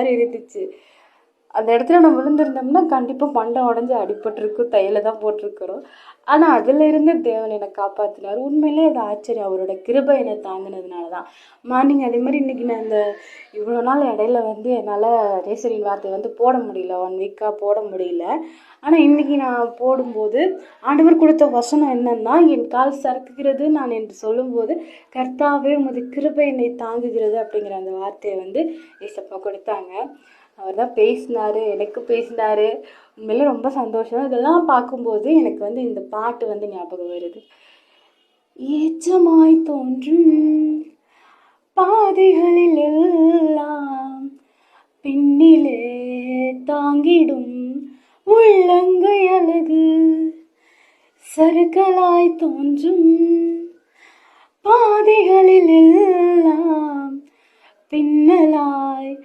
மாதிரி இருந்துச்சு. அந்த இடத்துல நம்ம விழுந்திருந்தோம்னா கண்டிப்பாக பண்டை உடஞ்சி அடிபட்டிருக்கும் தையில தான் போட்டிருக்கிறோம். ஆனால் அதிலிருந்து தேவன் என்னை காப்பாற்றினார் உண்மையிலே அது ஆச்சரியம். அவரோட கிருபை என்னை தாங்கினதுனால தான் மார்னிங் அதே மாதிரி இன்றைக்கி நான் இந்த இவ்வளோ நாள் இடையில வந்து என்னால் நேசரின் வார்த்தை வந்து போட முடியல. ஒன் வீக்காக போட முடியல. ஆனால் இன்றைக்கி நான் போடும்போது ஆண்டவர் கொடுத்த வசனம் என்னன்னா என் கால் சறுக்குகிறது நான் என்று சொல்லும்போது கர்த்தாவே உமது கிருபை என்னை தாங்குகிறது அப்படிங்கிற அந்த வார்த்தையை வந்து ஏசப்பா கொடுத்தாங்க. அவர் தான் பேசினாரு எனக்கு பேசினாரு. உண்மையிலே ரொம்ப சந்தோஷம். இதெல்லாம் பார்க்கும்போது எனக்கு வந்து இந்த பாட்டு வந்து ஞாபகம் வருது. ஏச்சமாய் தோன்றும் பாதைகளில் பின்னிலே தாங்கிடும் உள்ளங்கை அழகு. சருக்களாய் தோன்றும் பாதைகளில் எல்லாம் பின்னலாய்